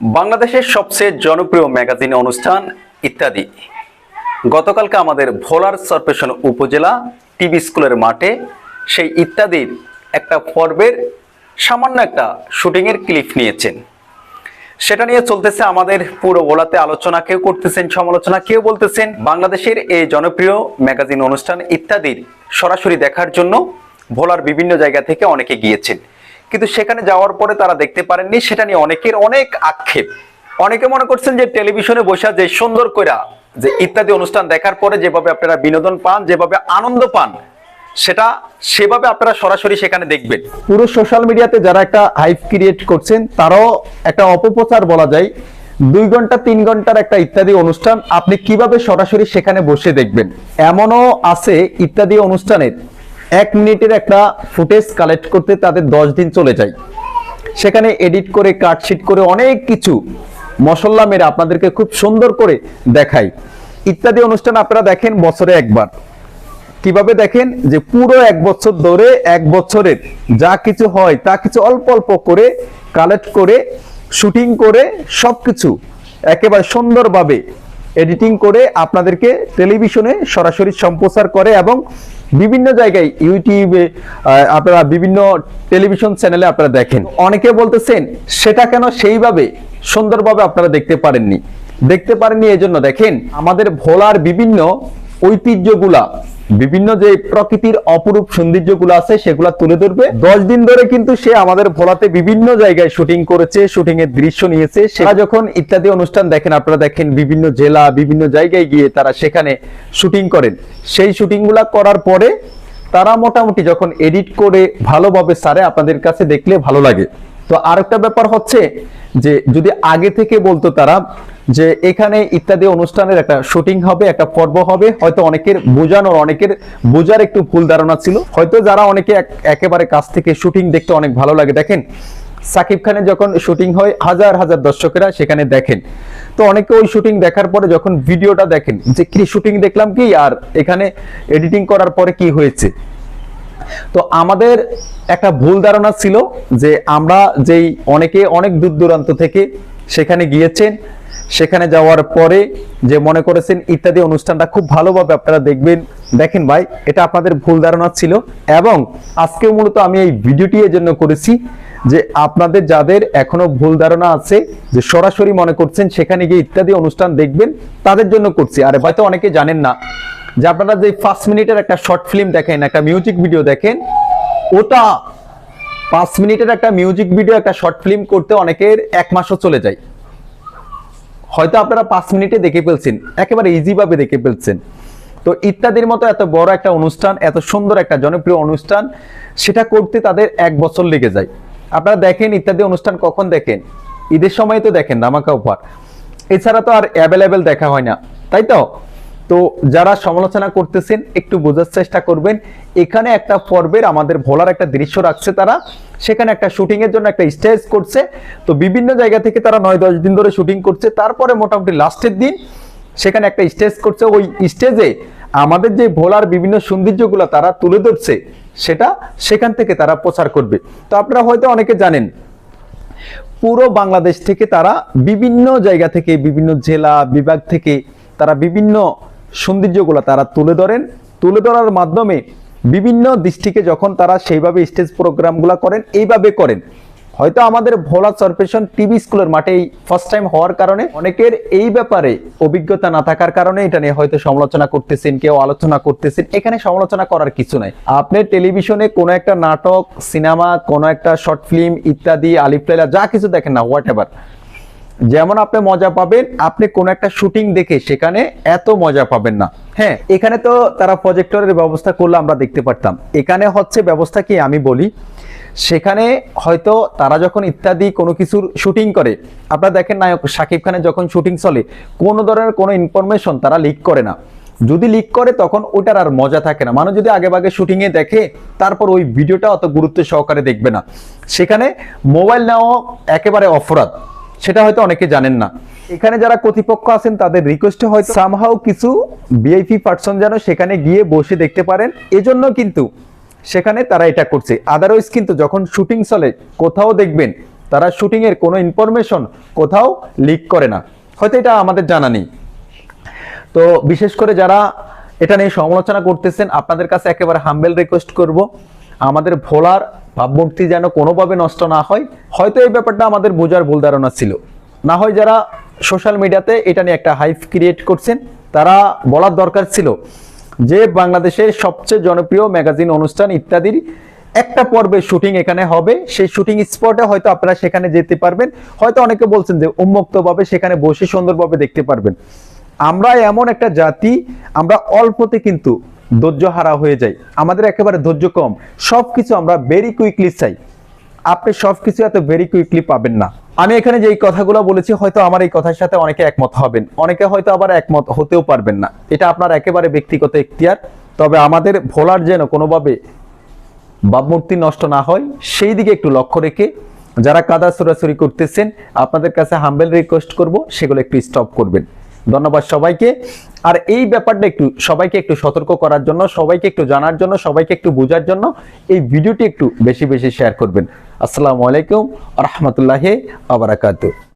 বাংলাদেশের সবচেয়ে জনপ্রিয় ম্যাগাজিন অনুষ্ঠান ইত্যাদি। গতকালকে আমাদের ভোলার সরপেশন উপজেলা টিভি স্কুলের মাঠে সেই ইত্যাদির একটা পর্বের সামান্য একটা শুটিংয়ের ক্লিপ নিয়েছেন। সেটা নিয়ে চলতেছে আমাদের পুরো ভোলাতে আলোচনা। কেউ করতেছেন, সমালোচনা, কেউ বলতেছেন। বাংলাদেশের এই জনপ্রিয় ম্যাগাজিন অনুষ্ঠান ইত্যাদির সরাসরি দেখার জন্য ভোলার বিভিন্ন জায়গা থেকে অনেকে গিয়েছেন। কিন্তু সেখানে যাওয়ার পরে তারা দেখতে পারেননি, সেটা নিয়ে অনেকের অনেক আক্ষেপ। অনেকে মনে করছেন যে টেলিভিশনে বসে যে সুন্দর কইরা যে ইত্যাদি অনুষ্ঠান দেখার পরে যেভাবে আপনারা বিনোদন পান, যেভাবে আনন্দ পান, সেটা সেভাবে আপনারা সরাসরি সেখানে দেখবেন। পুরো সোশ্যাল মিডিয়াতে যারা একটা হাইপ ক্রিয়েট করছেন, তারাও একটা অপপ্রচার বলা যায়, দুই ঘণ্টা, তিন ঘণ্টার একটা ইত্যাদি অনুষ্ঠান আপনি কীভাবে সরাসরি সেখানে বসে দেখবেন? এমনও আছে ইত্যাদি অনুষ্ঠানের এক মিনিটের একটা ফুটেজ কালেক্ট করতে তাদের দশ দিন চলে যায়। সেখানে এডিট করে কাটশিট করে অনেক কিছু মশল্লা মেরে আপনাদেরকে খুব সুন্দর করে দেখায় ইত্যাদি অনুষ্ঠান আপনারা দেখেন বছরে একবার। কীভাবে দেখেন? যে পুরো এক বছর ধরে, এক বছরের যা কিছু হয়, তা কিছু অল্প অল্প করে কালেক্ট করে, শুটিং করে সব কিছু একেবারে সুন্দরভাবে এডিটিং করে আপনাদেরকে টেলিভিশনে সরাসরি সম্প্রচার করে এবং বিভিন্ন জায়গায় ইউটিউবে আপনারা বিভিন্ন টেলিভিশন চ্যানেলে আপনারা দেখেন। অনেকে বলতেছেন, সেটা কেন সেইভাবে সুন্দরভাবে আপনারা দেখতে পারেননি? দেখতে পারেননি এই জন্য দেখেন, আমাদের ভোলার বিভিন্ন ঐতিহ্যগুলা বিভিন্ন যে প্রকৃতির অপরূপ সৌন্দর্যগুলো আছে, সেগুলা তুলে ধরবে। দশ দিন ধরে কিন্তু সে আমাদের ভোলাতে বিভিন্ন জায়গায় শুটিং করেছে, শুটিং এর দৃশ্য নিয়েছে। সেটা যখন ইত্যাদি অনুষ্ঠান দেখেন, আপনারা দেখেন বিভিন্ন জেলা, বিভিন্ন জায়গায় গিয়ে তারা সেখানে শুটিং করেন। সেই শুটিংগুলা করার পরে তারা মোটামুটি যখন এডিট করে ভালোভাবে সারে, আপনাদের কাছে দেখলে ভালো লাগে। তো আরেকটা ব্যাপার হচ্ছে যে যদি আগে থেকে বলতো তারা যে এখানে ইত্যাদি অনুষ্ঠানের একটা শুটিং হবে, একটা পর্ব হবে, হয়তো অনেকের বোঝানোর, অনেকের বোঝার একটু ভুল ধারণা ছিল। হয়তো যারা অনেকে একেবারে কাছ থেকে শুটিং দেখতে অনেক ভালো লাগে। দেখেন, সাকিব খানের যখন শুটিং হয়, হাজার হাজার দর্শকেরা সেখানে দেখেন। তো অনেকে ওই শুটিং দেখার পরে যখন ভিডিওটা দেখেন, যে কি শুটিং দেখলাম কি, আর এখানে এডিটিং করার পরে কি হয়েছে? তো আমাদের একটা ভুল ধারণা ছিল যে আমরা যেই অনেকে অনেক দূর দূরান্ত থেকে সেখানে গিয়েছেন, সেখানে যাওয়ার পরে যে মনে করেছেন ইত্যাদি অনুষ্ঠানটা খুব ভালোভাবে আপনারা দেখবেন। দেখেন ভাই, এটা আপনাদের ভুল ধারণা ছিল এবং আজকে মূলত আমি এই ভিডিওটি এর জন্য করেছি যে আপনাদের যাদের এখনও ভুল ধারণা আছে যে সরাসরি মনে করছেন সেখানে গিয়ে ইত্যাদি অনুষ্ঠান দেখবেন, তাদের জন্য করছি। আর হয়তো অনেকে জানেন না। যে আপনারা যে পাঁচ মিনিটের একটা শর্ট ফিল্ম দেখেন, একটা মিউজিক ভিডিও দেখেন, ওটা পাঁচ মিনিটের একটা মিউজিক ভিডিও একটা শর্ট ফিল্ম করতে অনেকের এক মাসও চলে যায়। হয়তো আপনারা পাঁচ মিনিটে দেখে ফেলছেন, একেবারে ইজি ভাবে দেখে ফেলছেন। তো ইত্যাদির মতো এত বড় একটা অনুষ্ঠান, এত সুন্দর একটা জনপ্রিয় অনুষ্ঠান, সেটা করতে তাদের এক বছর লেগে যায়। আপনারা দেখেন ইত্যাদি অনুষ্ঠান কখন দেখেন? ঈদের সময় তো দেখেন, ধামাকা উপহার এছাড়া তো আর অ্যাভেলেবেল দেখা হয় না, তাই তো? তো যারা সমালোচনা করতেছেন, একটু বোঝার চেষ্টা করবেন। এখানে একটা পর্বের আমাদের ভোলার একটা দৃশ্য রাখছে তারা। সেখানে একটা শুটিং এর জন্য একটা স্টেজ করছে। তো বিভিন্ন জায়গা থেকে তারা নয় দশ দিন ধরে শুটিং করছে। তারপরে মোটামুটি লাস্টের দিন সেখানে একটা স্টেজ করছে। ওই স্টেজে আমাদের যে ভোলার বিভিন্ন সৌন্দর্যগুলো তারা তুলে ধরছে, সেটা সেখান থেকে তারা প্রচার করবে। তো আপনারা হয়তো অনেকে জানেন, পুরো বাংলাদেশ থেকে তারা বিভিন্ন জায়গা থেকে, বিভিন্ন জেলা, বিভাগ থেকে তারা বিভিন্ন সৌন্দর্যগুলো তারা তুলে ধরেন। তুলে ধরার মাধ্যমে বিভিন্ন ডিস্ট্রিক্টে যখন তারা সেইভাবে স্টেজ প্রোগ্রামগুলো করেন, এইভাবে করেন। হয়তো আমাদের ভোলা সরপেশন টিভি স্কুলের মাঠে ফার্স্ট টাইম হওয়ার কারণে অনেকের এই ব্যাপারে অভিজ্ঞতা না থাকার কারণে এটা নিয়ে হয়তো সমালোচনা করতেছেন, কেউ আলোচনা করতেছেন। এখানে সমালোচনা করার কিছু নাই। আপনি টেলিভিশনে কোনো একটা নাটক, সিনেমা, কোনো একটা শর্ট ফিল্ম ইত্যাদি, আলিফ যা কিছু দেখেন না হোয়াট এভার যেমন আপনি মজা পাবেন, আপনি কোন একটা শুটিং দেখে সেখানে এত মজা পাবেন না। হ্যাঁ এখানে তো তারা প্রজেক্টরের ব্যবস্থা করলে আমরা দেখতে পারতাম। এখানে হচ্ছে ব্যবস্থা কি আমি বলি? সেখানে হয়তো তারা যখন ইত্যাদি কোনো কিছুর শুটিং করে, আপনারা দেখেন নায়ক শাকিব খানের যখন শুটিং চলে, কোনো ধরনের কোনো ইনফরমেশন তারা লিক করে না। যদি লিক করে তখন ওটার আর মজা থাকে না। মানুষ যদি আগে ভাগে শুটিং এ দেখে, তারপর ওই ভিডিওটা অত গুরুত্ব সহকারে দেখবে না। সেখানে মোবাইল নেওয়া একেবারে অপরাধ। সেটা হয়তো অনেকে জানেন না। এখানে যারা কর্তৃপক্ষ আছেন, তাদের রিকোয়েস্টে হয়তো সামহাও কিছু ভিআইপি পার্সন যেন সেখানে গিয়ে বসে দেখতে পারেন। এজন্য কিন্তু সেখানে তারা এটা করছে। আদারওয়াইজ কিন্তু যখন শুটিং চলে, কোথাও দেখবেন, তারা শুটিং এর কোনো ইনফরমেশন কোথাও লিক করে না। হয়তো এটা আমাদের জানা নেই। তো বিশেষ করে যারা এটা নিয়ে সমালোচনা করতেছেন, আপনাদের কাছে একেবারে হাম্বেল রিকোয়েস্ট করব। আমাদের ভোলার ভাবমূর্তি যেন কোনোভাবে নষ্ট না হয়, হয়তো এই ব্যাপারটা আমাদের বোঝার ভুল ধারণা ছিল। না হয় যারা সোশ্যাল মিডিয়াতে এটা নিয়ে একটা হাইপ ক্রিয়েট করছেন, তারা বলার দরকার ছিল যে বাংলাদেশের সবচেয়ে জনপ্রিয় ম্যাগাজিন অনুষ্ঠান ইত্যাদির একটা পর্বের শুটিং এখানে হবে। সেই শুটিং স্পটে হয়তো আপনারা সেখানে যেতে পারবেন। হয়তো অনেকে বলছেন যে উন্মুক্তভাবে সেখানে বসে সুন্দরভাবে দেখতে পারবেন। আমরা এমন একটা জাতি, আমরা অল্পতে কিন্তু ধৈর্য হারা হয়ে যাই। আমাদের একেবারে ধৈর্য কম। সবকিছু আমরা ভেরি কুইকলি চাই। আপনি সবকিছু এত ভেরি কুইকলি পাবেন না। আমি এখানে যে এই কথাগুলো বলেছি, হয়তো আমার এই কথার সাথে অনেকে একমত হবেন। অনেকে হয়তো আবার একমত হতেও পারবেন না। এটা আপনার একেবারে ব্যক্তিগত এখতিয়ার। তবে আমাদের ভোলার যেন কোনোভাবে ভাবমূর্তি নষ্ট না হয়, সেই দিকে একটু লক্ষ্য রেখে যারা কাদা সরাসরি করতেছেন, আপনাদের কাছে হাম্বেল রিকোয়েস্ট করব, সেগুলো একটু স্টপ করবেন। ধন্যবাদ সবাইকে। আর এই ব্যাপারটা একটু সবাইকে একটু সতর্ক করার জন্য, সবাইকে একটু জানার জন্য, সবাইকে একটু বোঝার জন্য এই ভিডিওটি একটু বেশি বেশি শেয়ার করবেন। আসসালামু আলাইকুম রহমতুল্লাহ আবরাকাতু